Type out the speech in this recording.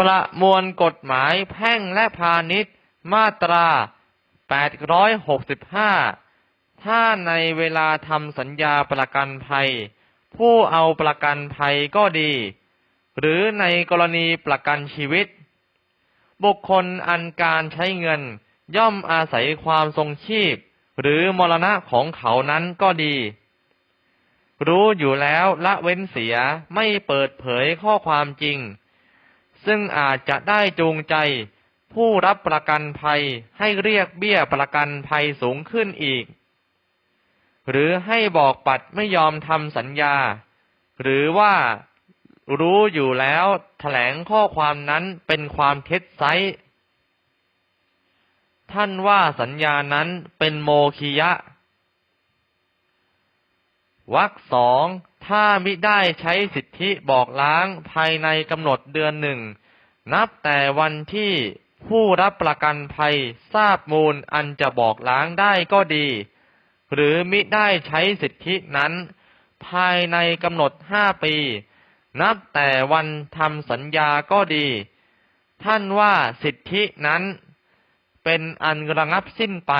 ประมวลกฎหมายแพ่งและพาณิชย์มาตรา 865 ถ้าในเวลาทำสัญญาประกันภัย ผู้เอาประกันภัยก็ดี หรือในกรณีประกันชีวิต บุคคลอันการใช้เงินย่อมอาศัยความทรงชีพ หรือมรณะของเขานั้นก็ดี รู้อยู่แล้วละเว้นเสียไม่เปิดเผยข้อความจริง ซึ่งอาจจะได้จูงใจ ผู้รับประกันภัยให้เรียกเบี้ยประกันภัยสูงขึ้นอีก หรือให้บอกปัดไม่ยอมทำสัญญา หรือว่ารู้อยู่แล้วแถลงข้อความนั้นเป็นความเท็จไซท่านว่าสัญญานั้นเป็นโมคียะวรรคสอง ถ้ามิได้ใช้สิทธิบอกล้างภายในกำหนดเดือนหนึ่ง นับแต่วันที่ผู้รับประกันภัยทราบมูลอันจะบอกล้างได้ก็ดี หรือมิได้ใช้สิทธินั้น ภายในกำหนดห้าปี นับแต่วันทำสัญญาก็ดี ท่านว่าสิทธินั้น เป็นอันระงับสิ้นไป